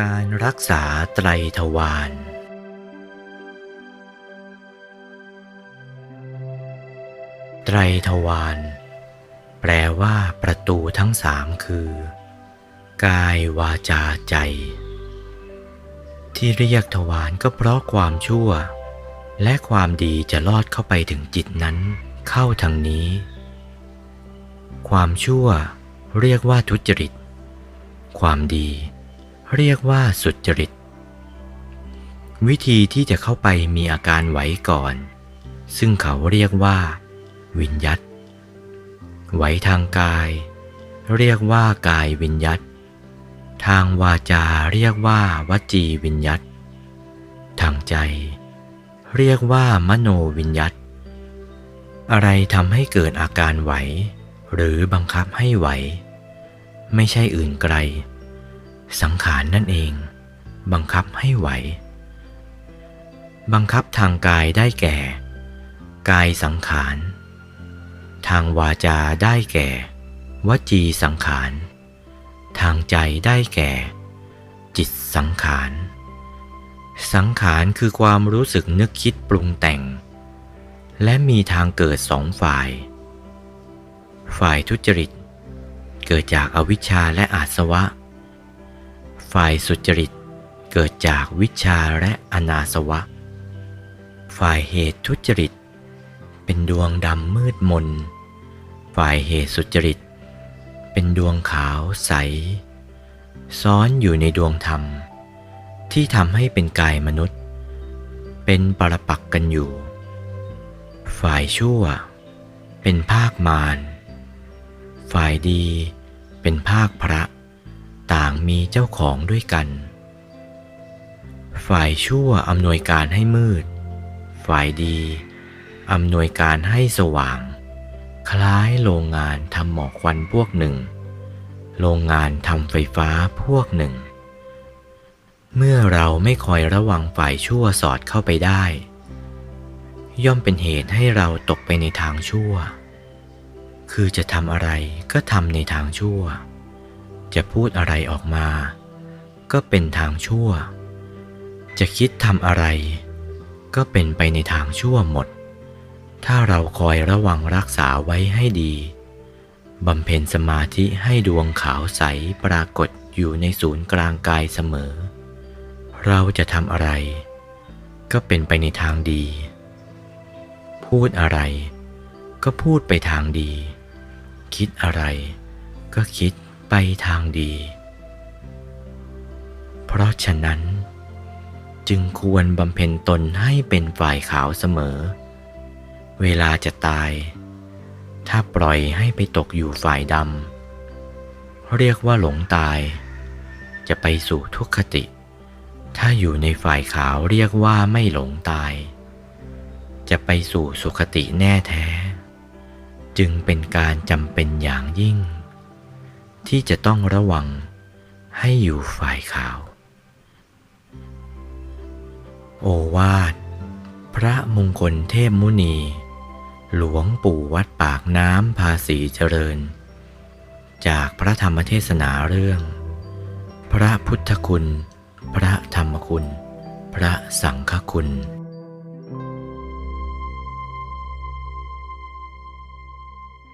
การรักษาไตรทวารไตรทวารแปลว่าประตูทั้งสามคือ กายวาจาใจ ที่เรียกทวารก็เพราะความชั่ว และความดีจะลอดเข้าไปถึงจิตนั้น เข้าทางนี้ ความชั่วเรียกว่าทุจริต ความดี เรียกว่าสุจริต วิธีที่จะเข้าไปมีอาการไหวก่อน ซึ่งเขาเรียกว่า วิญยัตไหวทางกาย เรียกว่ากายวิญยัตทางวาจาเรียกว่าวจีวิญยัตทางใจ เรียกว่ามโนวิญยัตอะไรทำให้เกิดอาการไหว หรือบังคับให้ไหว ไม่ใช่อื่นไกล สังขารนนั่นเอง บังคับให้ไหว บังคับทางกายได้แก่ กายสังขาร ทางวาจาได้แก่ วจีสังขาร ทางใจได้แก่ จิตสังขาร สังขารคือความรู้สึกนึกคิดปรุงแต่ง และมีทางเกิดสองฝ่าย ฝ่ายทุจริต เกิดจากอวิชชาและอาสวะ ฝ่ายสุจริตเกิดจากวิชาและอนาสวะ ฝ่ายเหตุทุจริต เป็นดวงดำมืดมน ฝ่ายเหตุสุจริต เป็นดวงขาวใส ซ้อนอยู่ในดวงธรรม ที่ทำให้เป็นกายมนุษย์ เป็นปรปักกันอยู่ ฝ่ายชั่ว เป็นภาคมาร ฝ่ายดีเป็นภาคพระางมีเจ้าของด้วยกัน ฝ่ายชั่วอำนวยการให้มืด ฝ่ายดีอำนวยการให้สว่าง คล้ายโรงงานทำหมอกควันพวกหนึ่ง โรงงานทำไฟฟ้าพวกหนึ่ง เมื่อเราไม่คอยระวังฝ่ายชั่วสอดเข้าไปได้ ย่อมเป็นเหตุให้เราตกไปในทางชั่ว คือจะทำอะไรก็ทำในทางชั่ว จะพูดอะไรออกมา ก็เป็นทางชั่ว จะคิดทำอะไร ก็เป็นไปในทางชั่วหมด ถ้าเราคอยระวังรักษาไว้ให้ดีบำเพ็ญสมาธิให้ดวงขาวใสปรากฏอยู่ในศูนย์กลางกายเสมอ เราจะทำอะไร ก็เป็นไปในทางดี พูดอะไร ก็พูดไปทางดี คิดอะไร ก็คิด ไปทางดี เพราะฉะนั้นจึงควรบำเพ็ญตนให้เป็นฝ่ายขาวเสมอ เวลาจะตาย ถ้าปล่อยให้ไปตกอยู่ฝ่ายดำเรียกว่าหลงตาย จะไปสู่ทุกขติ ถ้าอยู่ในฝ่ายขาวเรียกว่าไม่หลงตาย จะไปสู่สุขติแน่แท้ จึงเป็นการจำเป็นอย่างยิ่ง ที่จะต้องระวังให้อยู่ฝ่ายขาว โอวาท พระมงคลเทพมุนี หลวงปู่วัดปากน้ำภาษีเจริญ จากพระธรรมเทศนาเรื่อง พระพุทธคุณ พระธรรมคุณ พระสังฆคุณ